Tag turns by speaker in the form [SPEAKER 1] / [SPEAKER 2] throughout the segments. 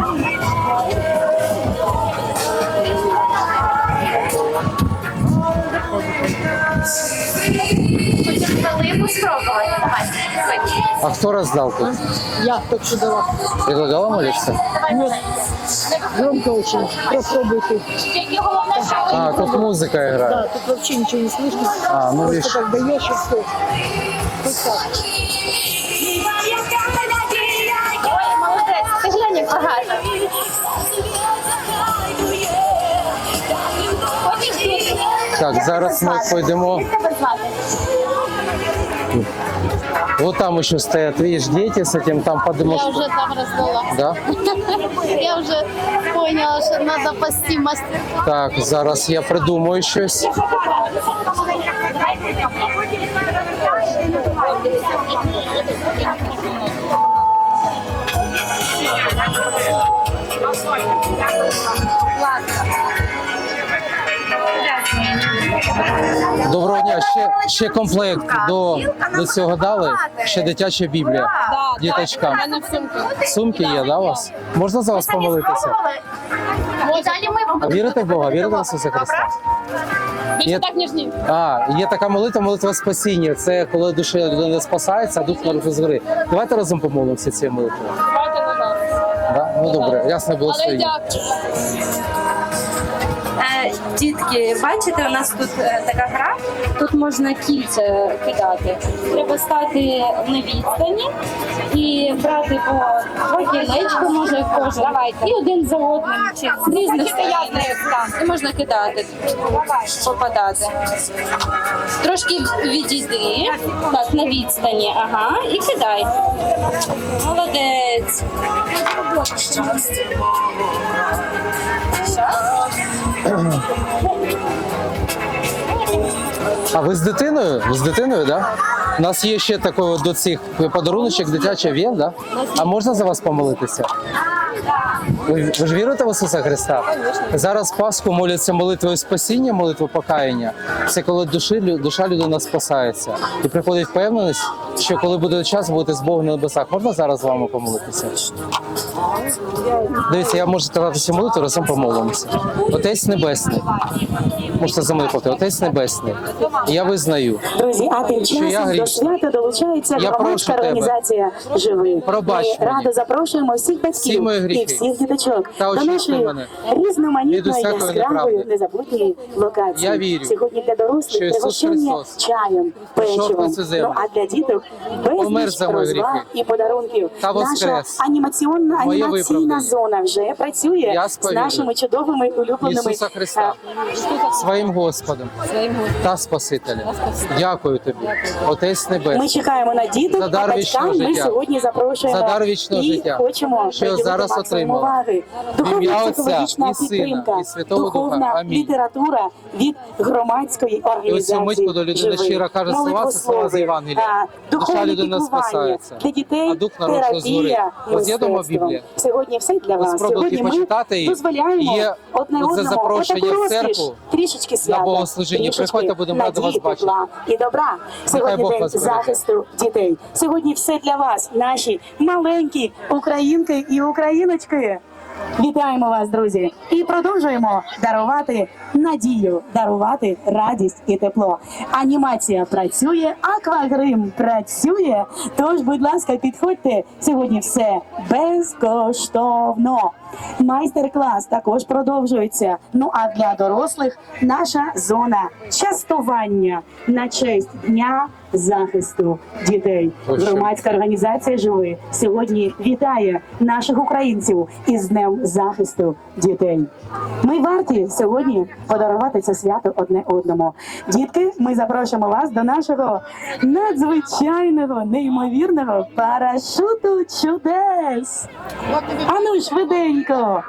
[SPEAKER 1] Спробувати. Давай.
[SPEAKER 2] А хто роздав тут?
[SPEAKER 3] Я хочу дала.
[SPEAKER 2] Ти додала молитися?
[SPEAKER 3] Нет. Громко очень. Попробуйте.
[SPEAKER 1] Тільки головне, що
[SPEAKER 2] А, тут музика грає.
[SPEAKER 3] Да, тут вообще ничего не слышно.
[SPEAKER 2] А, ну
[SPEAKER 3] Просто
[SPEAKER 2] видишь.
[SPEAKER 3] как даешь и все. Вот так.
[SPEAKER 2] Так, зараз ми пойдемо. Вот там еще стоят, видишь, дети с этим там подымут.
[SPEAKER 4] Я уже там раздала.
[SPEAKER 2] Да?
[SPEAKER 4] Я уже поняла, что надо пасти мастер.
[SPEAKER 2] Так, зараз я придумаю щось. Доброго дня. Ще, ще комплект до, до цього дали. Ще дитяча біблія. Діточкам. Сумки є, да, у вас? Можна за вас помолитися? А вірите в Бога? Вірите в Ісуса Христа?
[SPEAKER 4] Більше
[SPEAKER 2] Є-
[SPEAKER 4] так, ніж ні.
[SPEAKER 2] А, є така молитва, молитва спасіння. Це коли душа людини спасається, а дух народжує згори. Давайте разом помолимося цією молитвою. Да? Ну добре, ясно було
[SPEAKER 4] Але дякую.
[SPEAKER 5] Дітки, бачите, у нас тут е, така гра. Тут можна кільця кидати. Треба стати на відстані і брати по два кілечка, може кожен. І один за одним чи з різних сторін. І можна кидати, попадати. Трошки відійди. Так, на відстані. Ага, і кидай. Молодець.
[SPEAKER 2] А ви з дитиною? Ви з дитиною, да? У нас є ще такий до цих подаруночок дитяча він, да? А можна за вас помолитися? Ви, ви ж вірите в Ісуса Христа? Зараз Пасху моляться молитвою спасіння, молитвою покаяння. Це коли душі, душа людина спасається. І приходить впевненість, що коли буде час, будете з Богом на небесах. Можна зараз з вами помолитися? Дивіться, я можу сказати цю молитву, разом помолимося. Отець Небесний. Можете замовити. Отець Небесний. Я визнаю,
[SPEAKER 6] Друзі, а тим
[SPEAKER 2] Що я
[SPEAKER 6] часом до
[SPEAKER 2] грішний.
[SPEAKER 6] свята долучається
[SPEAKER 2] Я
[SPEAKER 6] громадська
[SPEAKER 2] прошу тебе.
[SPEAKER 6] організація Живи.
[SPEAKER 2] Пробач
[SPEAKER 6] Ми
[SPEAKER 2] мені.
[SPEAKER 6] радо запрошуємо всіх
[SPEAKER 2] Всі
[SPEAKER 6] батьків
[SPEAKER 2] мої гріхи.
[SPEAKER 6] і всіх діточок
[SPEAKER 2] Та
[SPEAKER 6] до нашої
[SPEAKER 2] мене
[SPEAKER 6] різноманітної яскравої незабутньої локації.
[SPEAKER 2] Я вірю,
[SPEAKER 6] Сьогодні для дорослих пригощення чаєм, печивом. Ну а для діток безліч розваг і подарунків.
[SPEAKER 2] Та
[SPEAKER 6] Наша анімаційна анімаційна зона вже працює
[SPEAKER 2] Я
[SPEAKER 6] з нашими чудовими улюбленими
[SPEAKER 2] Ісуса Христа своїм Господом та Спасителем. Дякую тобі, Отець
[SPEAKER 6] Ми чекаємо на діток,
[SPEAKER 2] За
[SPEAKER 6] а батькам ми сьогодні запрошуємо
[SPEAKER 2] За дар вічного життя.
[SPEAKER 6] хочемо
[SPEAKER 2] Що зараз отримала.
[SPEAKER 6] Уваги. Духовна психологічна підтримка,
[SPEAKER 2] і Святого Духа.
[SPEAKER 6] духовна література від громадської організації
[SPEAKER 2] людина
[SPEAKER 6] «Живи».
[SPEAKER 2] щиро каже слова, це слова з
[SPEAKER 6] Молитвослови,
[SPEAKER 2] Євангелія. Душа людини
[SPEAKER 6] піклування
[SPEAKER 2] спасається,
[SPEAKER 6] для дітей,
[SPEAKER 2] а дух народжує є дома. Біблія?
[SPEAKER 6] Сьогодні все для вас. Сьогодні ми
[SPEAKER 2] почитати
[SPEAKER 6] дозволяємо
[SPEAKER 2] Є
[SPEAKER 6] одне
[SPEAKER 2] це
[SPEAKER 6] одному
[SPEAKER 2] запрошення в церкву
[SPEAKER 6] трішечки свята,
[SPEAKER 2] богослужіння.
[SPEAKER 6] трішечки
[SPEAKER 2] Приходьте, будемо раді вас бачити.
[SPEAKER 6] і добра. Сьогодні день захисту дітей. Сьогодні все для вас, наші маленькі українки і україночки. Вітаємо вас, друзі, і продовжуємо дарувати надію, дарувати радість і тепло. Анімація працює, аквагрим працює. Тож, будь ласка, підходьте сьогодні все безкоштовно. Майстер-клас також продовжується. Ну а для дорослих наша зона частування на честь дня захисту дітей.
[SPEAKER 2] Ось що.
[SPEAKER 6] Громадська організація Живи сьогодні вітає наших українців із Днем захисту дітей. Ми варті сьогодні подарувати це свято одне одному. Дітки, ми запрошуємо вас до нашого надзвичайного, неймовірного парашуту чудес. Ану швиденько.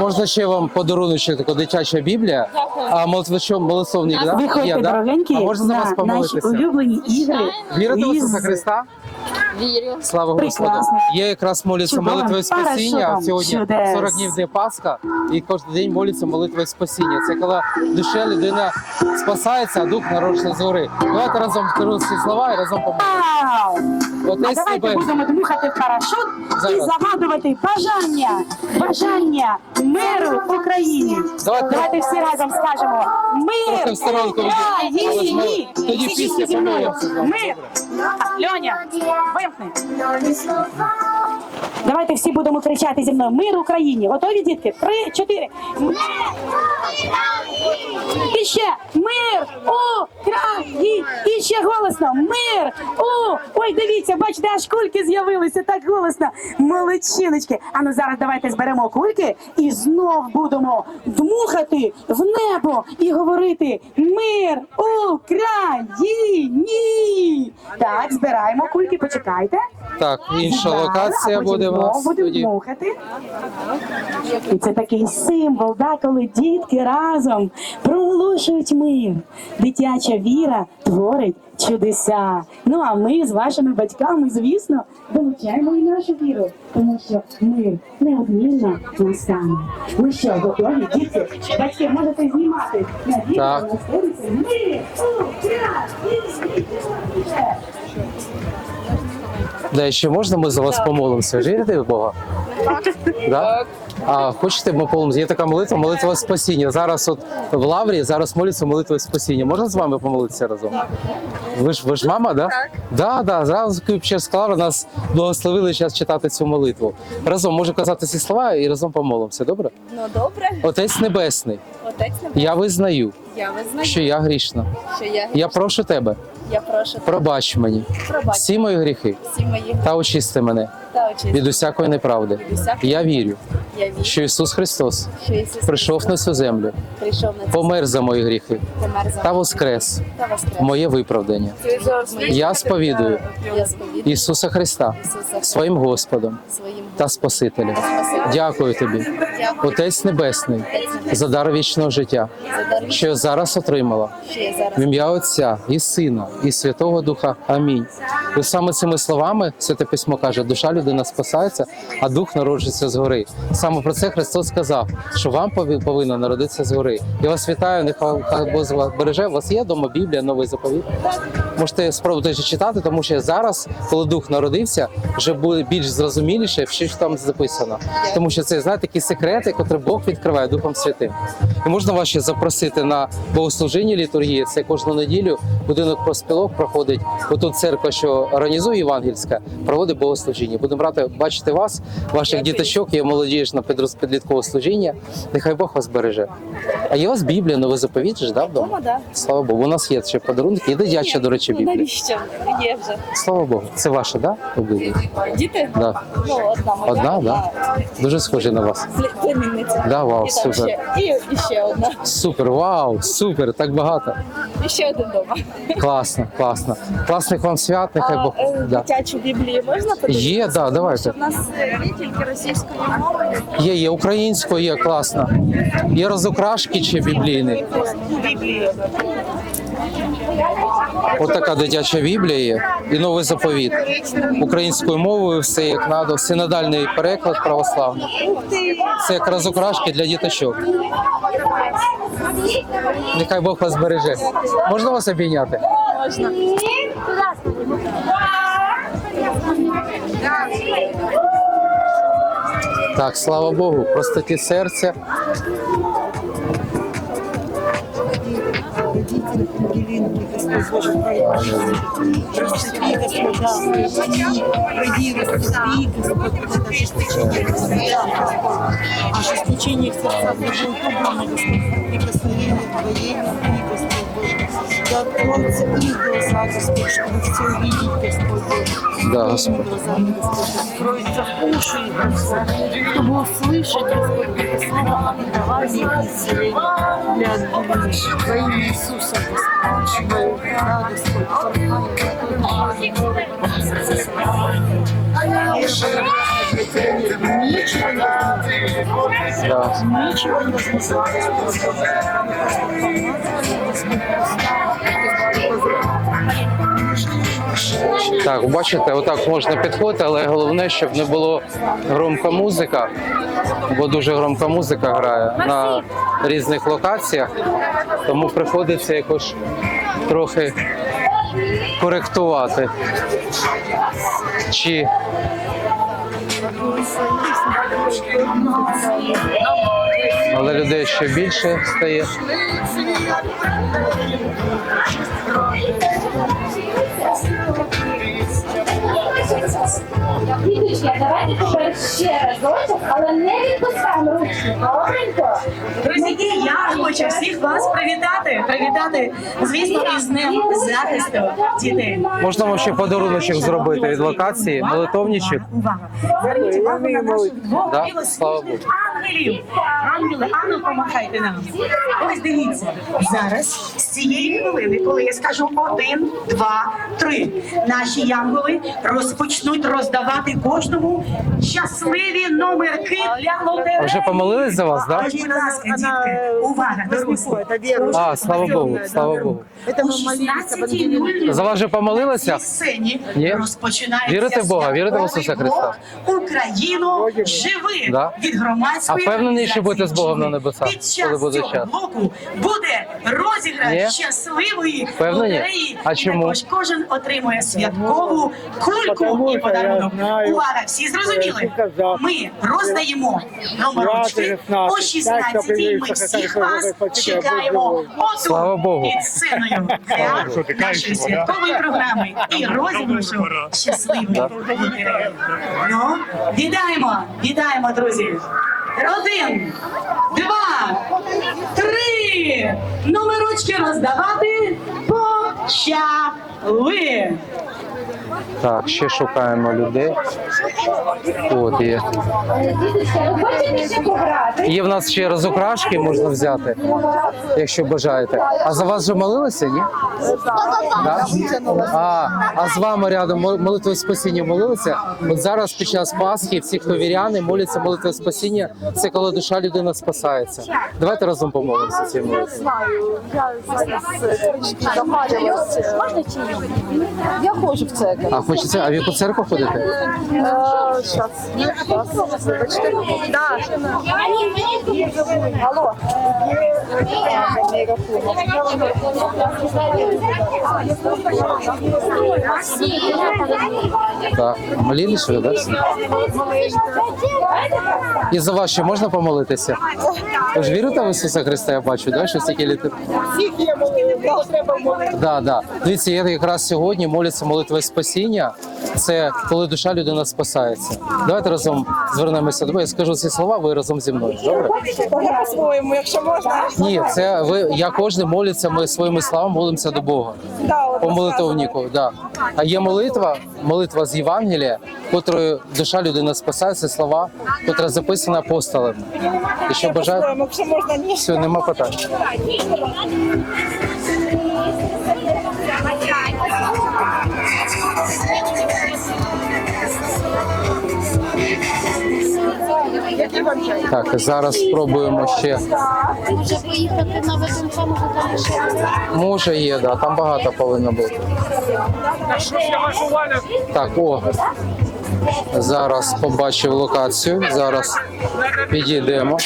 [SPEAKER 2] Можна ще вам подаруночок, така дитяча Біблія, а молитовник, да?
[SPEAKER 6] Виходьте, дорогенькі,
[SPEAKER 2] А можна за вас
[SPEAKER 6] на наші
[SPEAKER 2] помолитися?
[SPEAKER 6] улюблені ігри.
[SPEAKER 2] Вірите в Ісуса Христа?
[SPEAKER 4] Вірю.
[SPEAKER 2] Слава Господу. Я якраз молюся молитвою спасіння. Сьогодні
[SPEAKER 6] чудес.
[SPEAKER 2] 40 днів де Пасха, і кожен день молиться молитвою спасіння. Це коли душа людина спасається, а дух народжується згори. Давайте разом скажу ці слова і разом помолимося.
[SPEAKER 6] Вау! А давайте
[SPEAKER 2] себе...
[SPEAKER 6] будемо дмухати в парашут і загадувати бажання, бажання миру в Україні.
[SPEAKER 2] Давайте.
[SPEAKER 6] Давайте всі разом скажемо мир Україні.
[SPEAKER 2] тоді після.
[SPEAKER 6] Мир. Льоня, вимкни. Давайте всі будемо кричати зі мною. Мир Україні. Готові, дітки? Три, чотири. Мир! І ще мир Україні! І ще голосно. Мир! О! Ой, дивіться, бачите, аж кульки з'явилися так голосно. Молодчиночки. А ну зараз давайте зберемо кульки і знов будемо дмухати в небо і говорити Мир Україні! Так, збираємо кульки, почекайте.
[SPEAKER 2] Так, інша локація буде
[SPEAKER 6] знов будемо
[SPEAKER 2] тоді.
[SPEAKER 6] дмухати. І це такий символ, да, коли дітки разом проголошують мир. Дитяча віра творить чудеса. Ну а ми з вашими батьками, звісно, долучаємо і нашу віру, тому що мир неодмінно настане. Ну що, готові? Дітки, батьки, можете знімати на відео
[SPEAKER 2] Так.
[SPEAKER 6] на сторіці. Мир Україні!
[SPEAKER 2] Да, ще можна ми за вас помолимося? Вірите в Бога? Так. А хочете ми помолимося? Є така молитва, молитва спасіння. Зараз от в лаврі зараз моляться молитва спасіння. Можна з вами помолитися разом? Ви ж ви ж мама, да? Так. Да, да. Зразу через Клара нас благословили зараз читати цю молитву. Разом можу казати ці слова і разом помолимося. Добре?
[SPEAKER 1] Ну добре,
[SPEAKER 2] Отець Небесний,
[SPEAKER 1] отець
[SPEAKER 2] я визнаю,
[SPEAKER 1] я визнаю,
[SPEAKER 2] що я грішна.
[SPEAKER 1] що я
[SPEAKER 2] Я прошу тебе,
[SPEAKER 1] я прошу тебе,
[SPEAKER 2] пробач мені.
[SPEAKER 1] Пробач.
[SPEAKER 2] Всі мої гріхи.
[SPEAKER 1] Всі мої
[SPEAKER 2] та очисти мене
[SPEAKER 1] та очисти.
[SPEAKER 2] від усякої неправди.
[SPEAKER 1] Від усякої
[SPEAKER 2] Я вірю,
[SPEAKER 1] Я вірю,
[SPEAKER 2] що Ісус Христос
[SPEAKER 1] що Ісус
[SPEAKER 2] прийшов на цю землю,
[SPEAKER 1] прийшов на цю
[SPEAKER 2] помер за мої гріхи
[SPEAKER 1] помер за
[SPEAKER 2] та воскрес
[SPEAKER 1] та воскрес.
[SPEAKER 2] моє виправдання. Я сповідую
[SPEAKER 1] Я сповідую.
[SPEAKER 2] Ісуса Христа. своїм Господом.
[SPEAKER 1] Своїм
[SPEAKER 2] та Спасителем. Дякую тобі, Отець Небесний, за дар вічного життя, що я зараз отримала. В ім'я Отця і Сина, і Святого Духа. Амінь. І саме цими словами Святе Письмо каже, душа людина спасається, а дух народжується згори. Саме про це Христос сказав, що вам повинно народитися згори. Я вас вітаю, нехай Бог вас береже. У вас є вдома Біблія, новий заповіт. Можете спробувати читати, тому що зараз, коли дух народився, вже буде більш зрозуміліше, що ж там записано. Тому що це знаєте, такі секрети, які Бог відкриває Духом Святим. І можна вас ще запросити на богослужіння літургії. Це кожну неділю будинок проспілок проходить. Отут церква, що організує євангельська, проводить богослужіння. Будемо брати бачити вас, ваших діточок, є молодіжне підроз- підліткове служіння. Нехай Бог вас береже. А є у вас Біблія, новий заповіт, ж, да, вдома?
[SPEAKER 1] Дома, да.
[SPEAKER 2] Слава Богу, у нас є ще подарунки. І дитяча, до речі, Біблія.
[SPEAKER 1] Навіщо? Є вже.
[SPEAKER 2] Слава Богу, це ваша, да? Біблія?
[SPEAKER 1] Діти?
[SPEAKER 2] Да.
[SPEAKER 1] Ну, одна.
[SPEAKER 2] Одна, да? Дуже схожі на вас.
[SPEAKER 1] Пле- Племінниця.
[SPEAKER 2] Да, вау,
[SPEAKER 1] і там
[SPEAKER 2] супер.
[SPEAKER 1] ще, і, і ще одна.
[SPEAKER 2] Супер, вау, супер, так багато.
[SPEAKER 1] І ще один дома.
[SPEAKER 2] Класно, класно. Класних вам свят, нехай Бог.
[SPEAKER 1] А, е,
[SPEAKER 2] Да.
[SPEAKER 1] Дитячу біблію можна подивитися?
[SPEAKER 2] Є, да, давайте.
[SPEAKER 1] У нас е, тільки російською мовою.
[SPEAKER 2] Є, є українською, є класно. Є розукрашки чи біблійні. Отака дитяча біблія є і новий заповіт. Українською мовою все як надо. Синодальний переклад православний. Це як розукрашки для діточок. Нехай Бог вас береже. Можна вас обійняти?
[SPEAKER 1] Можна.
[SPEAKER 2] Так, слава Богу, простоті серця.
[SPEAKER 3] Ожесточение в Господь Боже, Бога, Господь, да, Твоей любви, Господь Боже. Да сердца их глаза, Господь, прикосновение Твоей увидеть, Господь Боже.
[SPEAKER 2] Да,
[SPEAKER 3] Твоими
[SPEAKER 2] Господь.
[SPEAKER 3] глазами, Господь. Откроются уши их, Господь, чтобы услышать, Господь, это слово обетования и исцеления для отделения. Во имя Иисуса, Господь, Твоего Христа, Господь, Ничего не
[SPEAKER 2] Да.
[SPEAKER 3] Ничего невозможно.
[SPEAKER 2] Так, бачите, отак можна підходити, але головне, щоб не було громка музика, бо дуже громка музика грає на різних локаціях, тому приходиться якось трохи коректувати. Чи але людей ще більше стає.
[SPEAKER 5] Діточки, давайте тепер ще разочок, але не відпускаємо ручки. Добренько.
[SPEAKER 6] Друзі, я хочу всіх вас привітати. Привітати, звісно, із Днем захисту дітей.
[SPEAKER 2] Можна вам ще подаруночок зробити від локації, молитовничок.
[SPEAKER 6] Увага! Зверніть увагу на наших двох білосніжних ангелів. Ангели, ангел, помахайте нам. Ось дивіться, зараз з цієї хвилини, коли я скажу один, два, три, наші янголи розпочнуть роздавати кожному щасливі номерки для лотереї.
[SPEAKER 2] Вже помолились за вас, так?
[SPEAKER 6] Будь ласка, дітки, увага, дорослі.
[SPEAKER 2] А, слава Богу, слава Богу.
[SPEAKER 6] О 16.00
[SPEAKER 2] За вас вже помолилися?
[SPEAKER 6] сцені
[SPEAKER 2] Ні?
[SPEAKER 6] розпочинається
[SPEAKER 2] Вірите в Бога? Вірите в Ісуса Христа?
[SPEAKER 6] Україну живи
[SPEAKER 2] Да?
[SPEAKER 6] від громадської
[SPEAKER 2] А впевнений, що будете з Богом на небесах, коли буде час?
[SPEAKER 6] блоку буде розіграш щасливої
[SPEAKER 2] Впевнені?
[SPEAKER 6] лотереї.
[SPEAKER 2] А
[SPEAKER 6] І
[SPEAKER 2] чому?
[SPEAKER 6] також кожен отримує святкову кульку і подарунок. Увага, всі зрозуміли? Ми роздаємо номерочки о 16 Ми всіх вас чекаємо
[SPEAKER 2] Слава
[SPEAKER 6] отут
[SPEAKER 2] Богу.
[SPEAKER 6] під сценою для нашої святкової програми і розіграшу щасливої лотереї. Ну, вітаємо, вітаємо, друзі. Один, два, три. Номерочки роздавати почали.
[SPEAKER 2] Так, ще шукаємо людей. От є. Є в нас ще розукрашки, можна взяти, якщо бажаєте. А за вас вже молилися, ні? Да? А, а з вами рядом мол- молитвою спасіння молилися? От зараз під час Пасхи всі, хто віряни, моляться молитвою спасіння. Це коли душа людина спасається. Давайте разом помолимося цією молитвою.
[SPEAKER 1] Я ходжу в церковь.
[SPEAKER 2] А хочеться, а в яку церкву ходите?
[SPEAKER 1] Сейчас. Да. Алло.
[SPEAKER 2] Ви, так? І за вас ще можна помолитися? Ви ж вірите в Ісуса Христа, я бачу, да? що стільки літер? Да, да. Дивіться, я якраз сьогодні моляться молитвою спасіння. Це коли душа людина спасається. Давайте разом звернемося до Бога. Я скажу ці слова, ви разом зі мною. Добре?
[SPEAKER 1] По-своєму, якщо можна.
[SPEAKER 2] Ні, це ви я кожен молиться, ми своїми словами молимося до Бога. По молитовнику, да. А є молитва, молитва з Євангелія, котрою душа людина спасається, слова, котра записана апостолами. І що
[SPEAKER 1] ні.
[SPEAKER 2] Все, нема питань. Так, зараз спробуємо ще.
[SPEAKER 4] Може поїхати на виконком, може там ще
[SPEAKER 2] Може є, да, там багато повинно бути. Так, о. Зараз побачив локацію. Зараз підійдемо.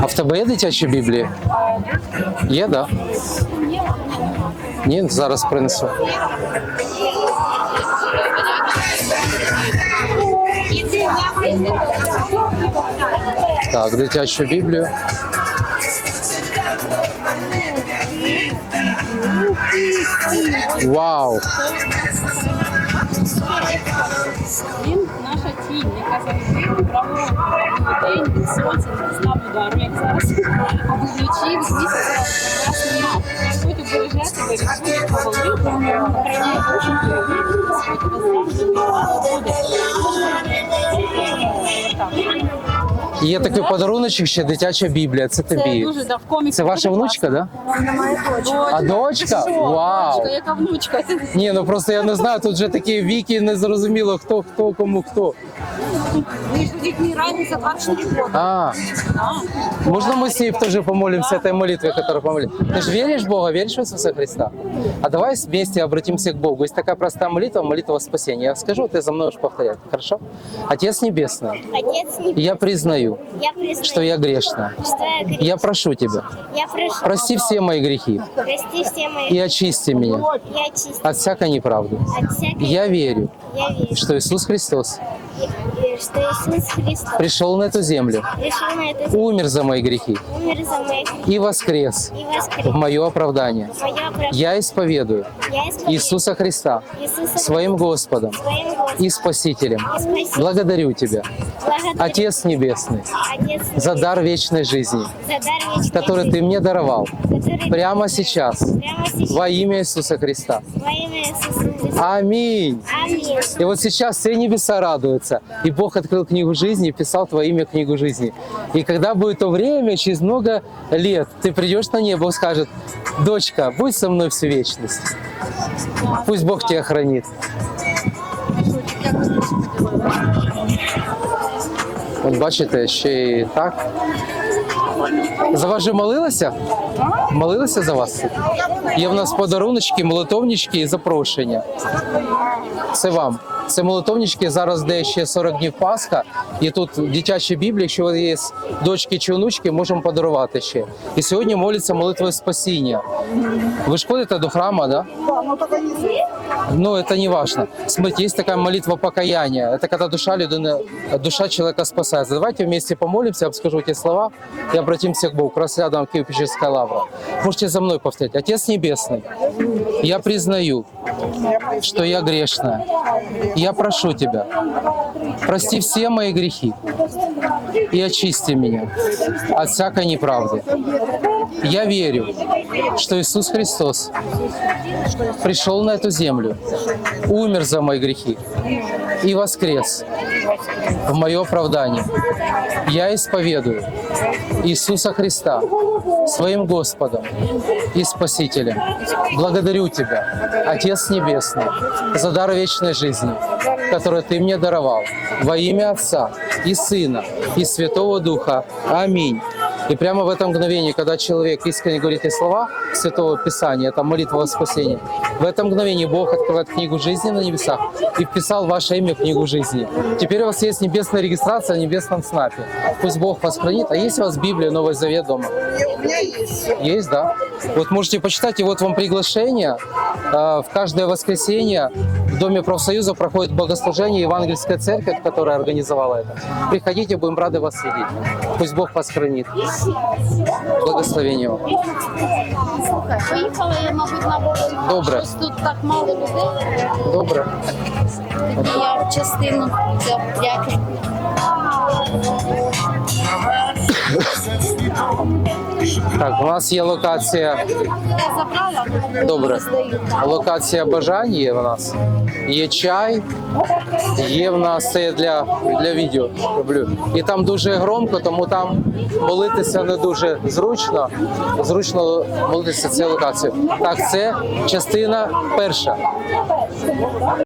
[SPEAKER 2] А в тебе є дитяча Біблія? Є. Да? Ні, зараз принесу. Так, дитячу Біблію. Вау!
[SPEAKER 7] Він наша тінь, яка завжди праворуч день не знав удару, як зараз. А вночі в місяця нема. Господь повалів, охороняє душу Господь завжди буде.
[SPEAKER 2] Є такий подаруночок ще дитяча біблія. Це
[SPEAKER 7] Це
[SPEAKER 2] тобі.
[SPEAKER 7] дуже да, в коміксі.
[SPEAKER 2] Це ваша
[SPEAKER 7] дуже
[SPEAKER 2] внучка, да?
[SPEAKER 7] класно.
[SPEAKER 2] А дочка?
[SPEAKER 7] Що?
[SPEAKER 2] Вау!
[SPEAKER 7] Внучка, яка внучка?
[SPEAKER 2] Ні, ну просто я не знаю, тут вже такі віки не зрозуміло, хто хто кому хто.
[SPEAKER 7] Між дітьми разниця 24 года.
[SPEAKER 2] А, можно мы с ней тоже помолимся этой молитвой, которую помолили? Ты же веришь в Бога, веришь в Иисуса Христа? А давай вместе обратимся к Богу. Есть такая простая молитва, молитва спасения. Я скажу, ты за мной уж повторять, хорошо? Отец Небесный,
[SPEAKER 1] Отец, не-
[SPEAKER 2] я признаю,
[SPEAKER 1] я признаю,
[SPEAKER 2] что я грешна.
[SPEAKER 1] что я грешна.
[SPEAKER 2] Я прошу Тебя,
[SPEAKER 1] Я прошу,
[SPEAKER 2] прости все мои грехи
[SPEAKER 1] прости все мои
[SPEAKER 2] и очисти меня
[SPEAKER 1] Я очистил
[SPEAKER 2] от всякой неправды.
[SPEAKER 1] от всякой...
[SPEAKER 2] Я верю,
[SPEAKER 1] Я верю,
[SPEAKER 2] что Иисус Христос
[SPEAKER 1] и- и что Иисус Христос
[SPEAKER 2] пришел на эту землю,
[SPEAKER 1] пришел на эту землю,
[SPEAKER 2] умер за мои грехи
[SPEAKER 1] умер за моих
[SPEAKER 2] и воскрес
[SPEAKER 1] и воскрес.
[SPEAKER 2] в мое оправдание.
[SPEAKER 1] Мое оправдание.
[SPEAKER 2] Я исповедую
[SPEAKER 1] Я исповедую
[SPEAKER 2] Иисуса Христа
[SPEAKER 1] Иисуса
[SPEAKER 2] своим Господом
[SPEAKER 1] своим Господом
[SPEAKER 2] и Спасителем.
[SPEAKER 1] и Спасителем.
[SPEAKER 2] Благодарю Тебя,
[SPEAKER 1] Благодарю,
[SPEAKER 2] Отец Небесный,
[SPEAKER 1] Отец,
[SPEAKER 2] за дар вечной жизни,
[SPEAKER 1] за дар вечной
[SPEAKER 2] который Ты
[SPEAKER 1] жизни,
[SPEAKER 2] мне даровал прямо сейчас
[SPEAKER 1] прямо сейчас
[SPEAKER 2] во имя Иисуса Христа.
[SPEAKER 1] во имя Иисуса Христа.
[SPEAKER 2] Аминь.
[SPEAKER 1] Аминь.
[SPEAKER 2] И вот сейчас все небеса радуются. И Бог открыл книгу жизни и писал Твое имя книгу жизни. И когда будет то время, через много лет, ты придешь на небо и скажет, дочка, будь со мной всю вечность. Пусть Бог тебя хранит. От бачите, ще й так. За вас же молилися? Молилися за вас? Є в нас подаруночки, молитовнички і запрошення. Це вам. Це молитовнички. Зараз де ще 40 днів Пасха, і тут дитяча Біблія. Якщо у вас є дочки чи онучки, можемо подарувати ще. І сьогодні моляться молитвою спасіння. Ви ж ходите до храму, да? Ну, это не важно. Смотрите, есть такая молитва покаяния. Это когда душа людины, душа человека спасается. Давайте вместе помолимся, я обскажу эти слова и обратимся к Богу. Как раз рядом Киево-Печерская лавра. Можете за мной повторять. Отец Небесный, я признаю, что я грешная. Я прошу Тебя, прости все мои грехи и очисти меня от всякой неправды. Я верю, что Иисус Христос пришел на эту землю, умер за мои грехи и воскрес в мое оправдание. Я исповедую Иисуса Христа своим Господом и Спасителем. Благодарю Тебя, Отец Небесный, за дар вечной жизни, который Ты мне даровал во имя Отца и Сына и Святого Духа. Аминь. И прямо в это мгновение, когда человек искренне говорит эти слова Святого Писания, это молитва о спасении, в это мгновение Бог открывает книгу жизни на небесах и вписал ваше имя в книгу жизни. Теперь у вас есть небесная регистрация в небесном снапе. Пусть Бог вас хранит. А есть у вас Библия, Новый Завет дома?
[SPEAKER 3] У меня есть.
[SPEAKER 2] Есть, да? Вот можете почитать, и вот вам приглашение. Э, В каждое воскресенье в Доме профсоюза проходит богослужение Евангельская церковь, которая организовала это. Приходите, будем рады вас видеть. Пусть Бог вас хранит. Благословения вам.
[SPEAKER 4] Слухай, поїхала я, мабуть, на вулицю.
[SPEAKER 2] Добре.
[SPEAKER 4] Щось тут так мало людей.
[SPEAKER 2] Добре.
[SPEAKER 4] Я частину. Дякую.
[SPEAKER 2] Так, у нас є локація. Добре. Локація бажань є в нас. Є чай, є в нас це для, для відео. Роблю. І там дуже громко, тому там молитися не дуже зручно. Зручно молитися цю локацію. Так, це частина перша.